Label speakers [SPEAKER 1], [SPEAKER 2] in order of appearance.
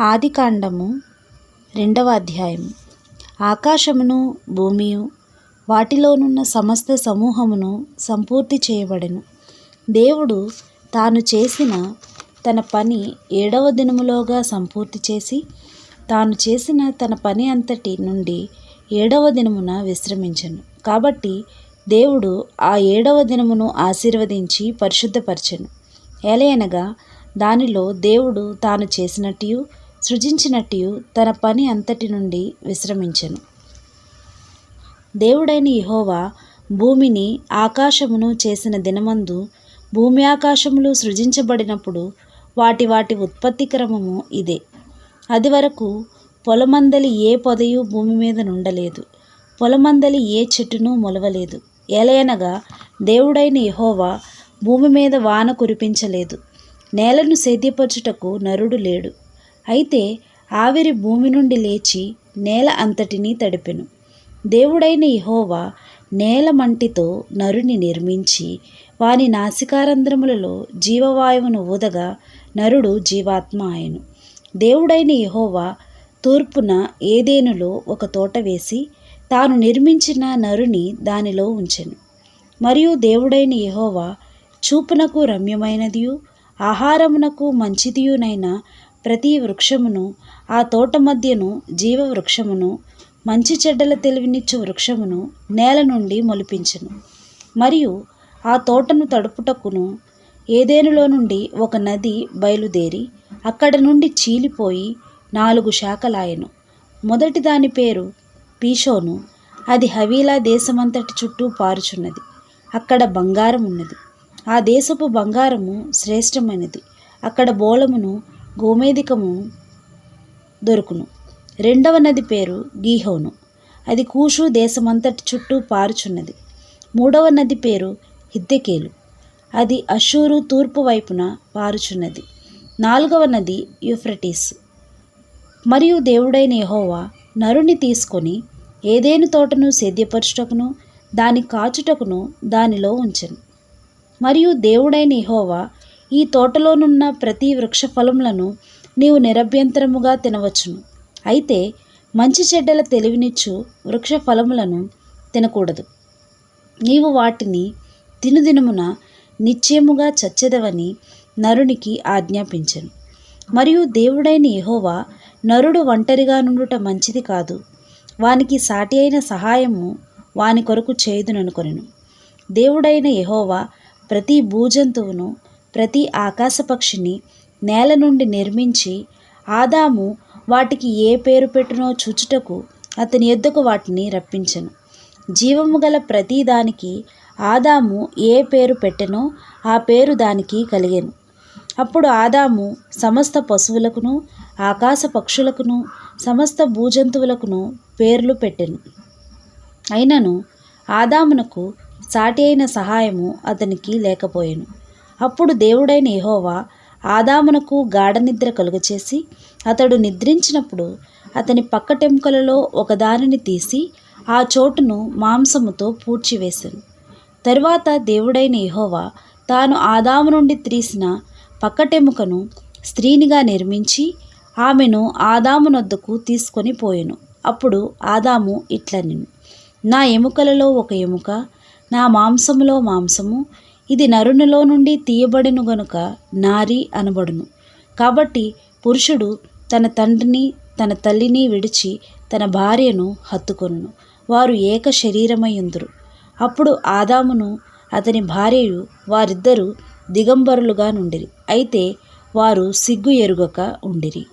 [SPEAKER 1] ఆదికాండము రెండవ అధ్యాయం ఆకాశమును భూమియు వాటిలోనున్న సమస్త సమూహమును సంపూర్తి చేయబడెను. దేవుడు తాను చేసిన తన పని ఏడవ దినములోగా సంపూర్తి చేసి తాను చేసిన తన పని అంతటి నుండి ఏడవ దినమున విశ్రమించను. కాబట్టి దేవుడు ఆ ఏడవ దినమును ఆశీర్వదించి పరిశుద్ధపరచెను. ఏలయనగా దానిలో దేవుడు తాను చేసినట్టు సృజించినట్టు తన పని అంతటి నుండి విశ్రమించెను. దేవుడైన ఇహోవా భూమిని ఆకాశమును చేసిన దినమందు భూమి ఆకాశములు సృజించబడినప్పుడు వాటి వాటి ఉత్పత్తి క్రమము ఇదే. అది వరకు పొలమందలి ఏ పొదయు భూమి మీద నుండలేదు. పొలమందలి ఏ చెట్టును మొలవలేదు. ఎలయనగా దేవుడైన ఇహోవా భూమి మీద వాన కురిపించలేదు. నేలను సేద్యపరచుటకు నరుడు లేడు. అయితే ఆవిరి భూమి నుండి లేచి నేల అంతటినీ తడిపెను. దేవుడైన ఇహోవా నేల మంటితో నరుని నిర్మించి వాని నాసికారంధ్రములలో జీవవాయువును ఊదగా నరుడు జీవాత్మ ఆయను. దేవుడైన యెహోవా తూర్పున ఏదేనులో ఒక తోట వేసి తాను నిర్మించిన నరుని దానిలో ఉంచెను. మరియు దేవుడైన యెహోవా చూపునకు రమ్యమైనదియు ఆహారమునకు మంచిదియునైన ప్రతి వృక్షమును ఆ తోట మధ్యను జీవ వృక్షమును మంచి చెడ్డల తెలివినిచ్చు వృక్షమును నేల నుండి మొలిపించును. మరియు ఆ తోటను తడుపుటకును ఏదేనులో నుండి ఒక నది బయలుదేరి అక్కడ నుండి చీలిపోయి నాలుగు శాఖలాయెను. మొదటి దాని పేరు పీషోను. అది హవీలా దేశమంతటి చుట్టూ పారుచున్నది. అక్కడ బంగారం ఉన్నది ఆ దేశపు బంగారము శ్రేష్టమైనది. అక్కడ బోళమును గోమేధికము దొరుకును. రెండవ నది పేరు గీహోను. అది కూషు దేశమంతటి చుట్టూ పారుచున్నది. మూడవ నది పేరు హిద్దెకేలు. అది అషూరు తూర్పు వైపున పారుచున్నది. నాలుగవ నది యూఫ్రటీస్. మరియు దేవుడైన యహోవా నరుని తీసుకొని ఏదేను తోటను సేద్యపరచుటకును దాని కాచుటకును దానిలో ఉంచెను. మరియు దేవుడైన యహోవా ఈ తోటలోనున్న ప్రతి వృక్ష ఫలములను నీవు నిరభ్యంతరముగా తినవచ్చును. అయితే మంచి చెడ్డల తెలివినిచ్చు వృక్ష ఫలములను తినకూడదు. నీవు వాటిని తినుదినమున నిశ్చయముగా చచ్చెదవని నరునికి ఆజ్ఞాపించను. మరియు దేవుడైన యహోవా నరుడు ఒంటరిగా నుండుట మంచిది కాదు. వానికి సాటి అయిన సహాయము వాని కొరకు చేయుదుననుకొనెను. దేవుడైన యహోవా ప్రతి భూజంతువును ప్రతి ఆకాశపక్షిని నేల నుండి నిర్మించి ఆదాము వాటికి ఏ పేరు పెట్టునో చూచుటకు అతని ఎద్దుకు వాటిని రప్పించెను. జీవము గల ప్రతి దానికి ఆదాము ఏ పేరు పెట్టెనో ఆ పేరు దానికి కలిగెను. అప్పుడు ఆదాము సమస్త పశువులకును ఆకాశ పక్షులకును సమస్త భూజంతువులకును పేర్లు పెట్టెను. అయినను ఆదామునకు సాటి అయిన సహాయము అతనికి లేకపోయెను. అప్పుడు దేవుడైన ఎహోవా ఆదామునకు గాఢనిద్ర కలుగచేసి అతడు నిద్రించినప్పుడు అతని పక్కటెముకలలో ఒకదానిని తీసి ఆ చోటును మాంసముతో పూడ్చివేశాను. తరువాత దేవుడైన యెహోవా తాను ఆదాము నుండి తీసిన పక్కటెముకను స్త్రీనిగా నిర్మించి ఆమెను ఆదామునొద్దకు తీసుకొని పోయెను. అప్పుడు ఆదాము ఇట్లనిను నా ఎముకలలో ఒక ఎముక నా మాంసములో మాంసము ఇది నరునిలో నుండి తీయబడిను గనుక నారి అనబడును. కాబట్టి పురుషుడు తన తండ్రిని తన తల్లిని విడిచి తన భార్యను హత్తుకొనును. వారు ఏక శరీరమయ్యుందురు. అప్పుడు ఆదామును అతని భార్యయు వారిద్దరూ దిగంబరులుగా నుండిరి. అయితే వారు సిగ్గు ఎరుగక ఉండిరి.